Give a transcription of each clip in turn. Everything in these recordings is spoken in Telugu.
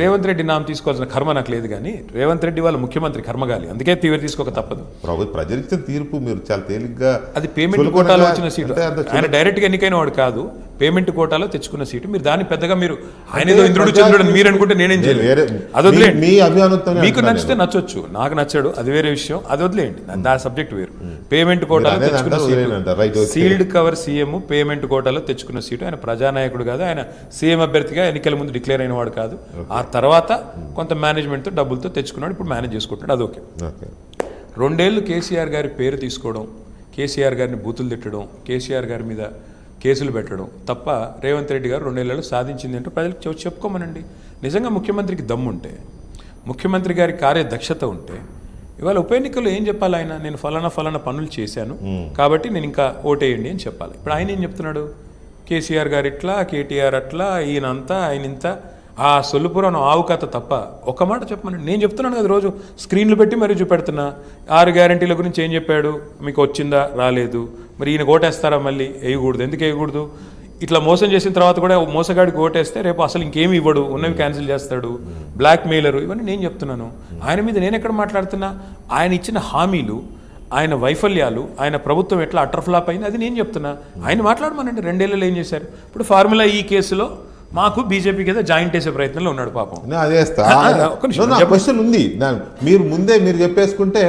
రేవంత్ రెడ్డి నామ తీసుకోవాల్సిన కర్మ నాకు లేదు కానీ రేవంత్ రెడ్డి వాళ్ళ ముఖ్యమంత్రి కర్మగాలి. అందుకే తీవ్ర తీసుకోక తప్పదు. ప్రజలు ఇచ్చిన తీర్పు మీరు చాలా తేలిగ్గా అది పేమెంట్ కోటాలో వచ్చిన సీటు. ఆయన డైరెక్ట్గా ఎన్నికైన వాడు కాదు పేమెంట్ కోటాలో తెచ్చుకున్న సీటు. మీరు దాన్ని పెద్దగా మీరు ఆయన ఏదో ఇంద్రుడు చంద్రుడు మీరు అనుకుంటే నేనేం చేయలేదు అది వదిలేయండి. మీకు నచ్చితే నచ్చొచ్చు. నాకు నచ్చాడు అది వేరే విషయం. అది వదిలేయండి. దా సబ్జెక్ట్ వేరు. పేమెంట్ కోటాలో తెచ్చుకున్న seat. Sealed cover CM payment కోటాలో తెచ్చుకున్న సీటు. ఆయన ప్రజానాయకుడు కాదు ఆయన సీఎం అభ్యర్థిగా ఎన్నికల ముందు డిక్లేర్ అయిన వాడు కాదు ఆ తర్వాత కొంత మేనేజ్మెంట్తో డబ్బులతో తెచ్చుకున్నాడు ఇప్పుడు మేనేజ్ చేసుకుంటున్నాడు. అది ఓకే. ఓకే. రెండేళ్ళు కేసీఆర్ గారి పేరు తీసుకోవడం కేసీఆర్ గారిని బూతులు తిట్టడం కేసీఆర్ గారి మీద కేసులు పెట్టడం తప్ప రేవంత్ రెడ్డి గారు రెండేళ్ళలో సాధించింది అంటే ప్రజలకు చెప్- చెప్పుకోమనండి. నిజంగా ముఖ్యమంత్రికి దమ్ముంటే ముఖ్యమంత్రి గారి కార్యదక్షత ఉంటే ఇవాళ ఉప ఎన్నికల్లో ఏం చెప్పాలి ఆయన? నేను ఫలానా ఫలానా పనులు చేశాను. కాబట్టి నేను ఇంకా ఓటేయండి అని చెప్పాలి. ఇప్పుడు ఆయన ఏం చెప్తున్నాడు? కేసీఆర్ గారు ఇట్లా కేటీఆర్ అట్లా ఈయనంతా ఆయన ఇంత ఆ సొల్లుపురం ఆవు కథ తప్ప ఒక మాట చెప్పమని నేను చెప్తున్నాను కదా రోజు. స్క్రీన్లు పెట్టి మరీ చూపెడుతున్నా. ఆరు గ్యారంటీల గురించి ఏం చెప్పాడు? మీకు వచ్చిందా? రాలేదు. మరి ఈయన ఓటేస్తారా మళ్ళీ? వేయకూడదు. ఎందుకు వేయకూడదు? ఇట్లా మోసం చేసిన తర్వాత కూడా మోసగాడికి ఓటేస్తే రేపు అసలు ఇంకేమి ఇవ్వడు. ఉన్నవి క్యాన్సిల్ చేస్తాడు. బ్లాక్ మెయిలరు ఇవన్నీ నేను చెప్తున్నాను. ఆయన మీద నేను ఎక్కడ మాట్లాడుతున్నా? ఆయన ఇచ్చిన హామీలు ఆయన వైఫల్యాలు ఆయన ప్రభుత్వం ఎట్లా అటర్ఫ్లాప్ అయింది అది నేను చెప్తున్నా. ఆయన మాట్లాడమనండి రెండేళ్ళు ఏం చేశారు? ఇప్పుడు ఫార్ములా ఈ కేసులో మాకు బీజేపీకి ఏదో జాయింట్ వేసే ప్రయత్నంలో ఉన్నాడు పాపం. అదే క్వశ్చన్ ఉంది. మీరు ముందే మీరు చెప్పేసుకుంటే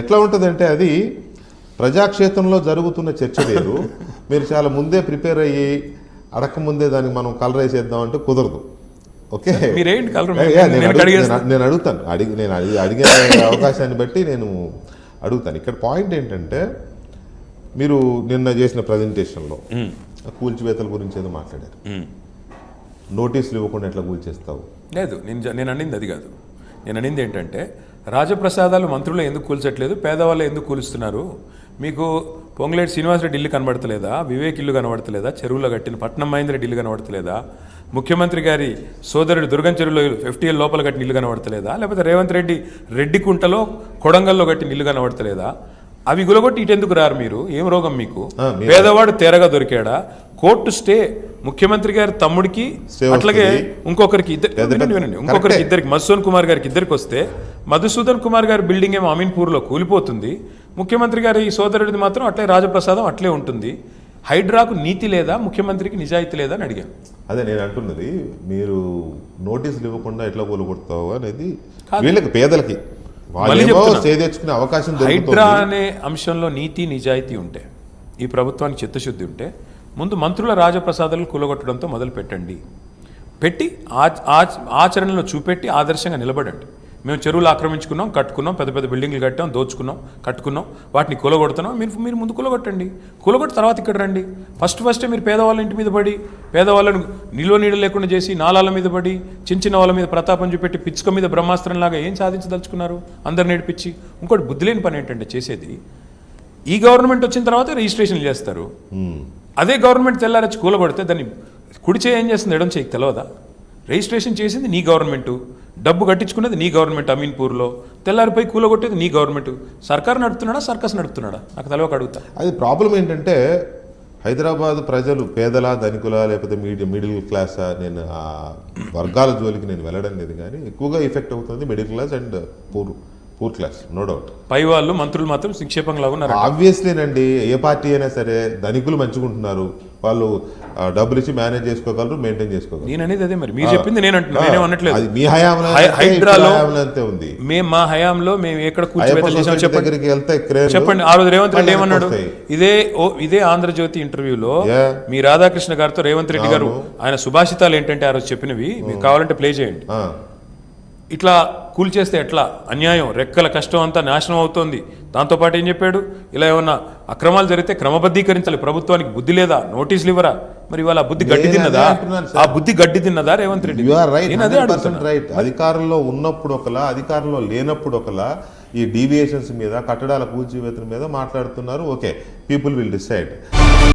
ఎట్లా ఉంటుందంటే అది ప్రజాక్షేత్రంలో జరుగుతున్న చర్చ వేరు మీరు చాలా ముందే ప్రిపేర్ అయ్యి అడక్క ముందే దానికి మనం కలర్ వేసేద్దాం అంటే కుదరదు. ఓకే? మీరేంటి కలర్? నేను అడుగుతాను. అడిగి నేను అడిగే అవకాశాన్ని బట్టి నేను అడుగుతాను. ఇక్కడ పాయింట్ ఏంటంటే మీరు నిన్న చేసిన ప్రజెంటేషన్లో కూల్చివేతల గురించి ఏదో మాట్లాడారు. నోటీసులు ఇవ్వకుండా ఎట్లా కూల్చేస్తావు? లేదు నేను నేను అనింది అది కాదు. నేను అనింది ఏంటంటే రాజప్రసాదాలు మంత్రులు ఎందుకు కూల్చట్లేదు? పేదవాళ్ళు ఎందుకు కూలుస్తున్నారు? మీకు పొంగులేటి శ్రీనివాసరెడ్డి ఇల్లు కనబడతలేదా? వివేక్ ఇల్లు కనబడతలేదా? చెరువులో కట్టిన పట్నం మహేంద్రెడ్డి ఇల్లు కనబడతలేదా? ముఖ్యమంత్రి గారి సోదరుడు దుర్గం చెరువులో ఎఫ్టీఎల్ లోపల కట్టిన ఇల్లు కనబడతలేదా? లేకపోతే రేవంత్ రెడ్డి రెడ్డికుంటలో కొడంగల్లో కట్టిన ఇల్లు కనబడతలేదా? అవి గులగొట్టి ఇటెందుకు రారు మీరు? ఏం రోగం మీకు? పేదవాడు తేరగా దొరికాడా? కోర్టు స్టే ముఖ్యమంత్రి గారి తమ్ముడికి అట్లాగే. ఇంకొకరికి వినండి. ఇంకొకరికి. ఇద్దరికి మధుసూదన్ కుమార్ గారికి ఇద్దరికి వస్తే మధుసూదన్ కుమార్ గారి బిల్డింగ్ ఏమో అమీన్పూర్లో కూలిపోతుంది. ముఖ్యమంత్రి గారి ఈ సోదరుడిది మాత్రం అట్లే రాజప్రసాదం అట్లే ఉంటుంది. హైడ్రాకు నీతి లేదా? ముఖ్యమంత్రికి నిజాయితీ లేదా అని అడిగాను. అదే నేను అంటున్నది మీరు నోటీసులు ఇవ్వకుండా ఎట్లా కూలగొడతావు అనేది వీళ్ళకి పేదలకి. తెచ్చుకునే అవకాశం హైడ్రా అనే అంశంలో నీతి నిజాయితీ ఉంటే ఈ ప్రభుత్వానికి చిత్తశుద్ధి ఉంటే ముందు మంత్రుల రాజప్రసాదాలను కూలగొట్టడంతో మొదలు పెట్టండి పెట్టి ఆచ- ఆచ- ఆచరణలో చూపెట్టి ఆదర్శంగా నిలబడండి. మేము చెరువులు ఆక్రమించుకున్నాం కట్టుకున్నాం పెద్ద పెద్ద బిల్డింగ్లు కట్టాం దోచుకున్నాం కట్టుకున్నాం వాటిని కూలగొడుతున్నాం. మీరు మీరు ముందు కూలగొట్టండి. కూలగొట్టి తర్వాత ఇక్కడ రండి. ఫస్ట్ ఫస్టే మీరు పేదవాళ్ళ ఇంటి మీద పడి పేదవాళ్ళను నిలువ నీడ లేకుండా చేసి నాలాల మీద పడి చిన్న చిన్న వాళ్ళ మీద ప్రతాపం చూపెట్టి పిచ్చుక మీద బ్రహ్మాస్త్రంలాగా ఏం సాధించదలుచుకున్నారు? అందరు నేర్పించి. ఇంకోటి బుద్ధి లేని పని ఏంటంటే చేసేది ఈ గవర్నమెంట్ వచ్చిన తర్వాత రిజిస్ట్రేషన్ చేస్తారు. అదే గవర్నమెంట్ తెల్లారచ్చి కూలగొడితే దాన్ని కుడి చేయి ఏం చేస్తుంది? ఎడం చేయి తెలియదా రిజిస్ట్రేషన్ చేసింది నీ గవర్నమెంట్. డబ్బు కట్టించుకునేది నీ గవర్నమెంట్ అమీన్పూర్లో. తెల్లారిపై కూలగొట్టేది నీ గవర్నమెంట్. సర్కార్ నడుపుతున్నాడా సర్కస్ నడుపుతున్నాడా? నాకు తెలవక అడుగుతా. అది ప్రాబ్లం ఏంటంటే హైదరాబాద్ ప్రజలు పేదల ధనికుల లేకపోతే మీడియం మిడిల్ క్లాస్ నేను ఆ వర్గాల జోలికి నేను వెళ్ళడం లేదు కానీ ఎక్కువగా ఎఫెక్ట్ అవుతుంది middle class and poor. Poor class no doubt పై వాళ్ళు మంత్రులు మాత్రం సంక్షేపంగా ఉన్నారు ఆబ్వియస్లీనండి ఏ పార్టీ అయినా సరే ధనికులు మంచుకుంటున్నారు వాళ్ళు డబ్బులు ఇచ్చి మేనేజ్ చేసుకోగలరు మెయింటైన్ చేసుకోగలరు. నేను అనేది అదే మరి. మీరు చెప్పింది నేను అంటున్నా నేనేం అనట్లేదు. అది మీ హయాంలో అంతే ఉంది. మేము మా హయాంలో మేము ఎక్కడ అయ్యప్ప కూర్చోబెట్టలు చేసాం సొసైటీ చెప్పండి వెళ్తే చెప్పండి. ఆ రోజు రేవంత్ రెడ్డి ఏమన్నాడు. ఇదే ఇదే ఆంధ్రజ్యోతి ఇంటర్వ్యూలో. మీ రాధాకృష్ణ గారితో రేవంత్ రెడ్డి గారు ఆయన సుభాషితాలు ఏంటంటే ఆ రోజు చెప్పినవి మీకు కావాలంటే ప్లే చేయండి. ఇట్లా కూల్చేస్తే ఎట్లా? అన్యాయం రెక్కల కష్టం అంతా నాశనం అవుతోంది. దాంతోపాటు ఏం చెప్పాడు? ఇలా ఏమన్నా అక్రమాలు జరిగితే క్రమబద్ధీకరించాలి. ప్రభుత్వానికి బుద్ధి లేదా? నోటీసులు ఇవ్వరా? మరి ఇవాళ ఆ బుద్ధి గడ్డి తిన్నదా. ఆ బుద్ధి గడ్డి తిన్నదా రేవంత్ రెడ్డి? రైట్ అధికారంలో ఉన్నప్పుడు ఒకలా అధికారంలో లేనప్పుడు ఒకలా ఈ డీవియేషన్స్ మీద కట్టడాల కూల్చివేతల మీద మాట్లాడుతున్నారు. Okay people will decide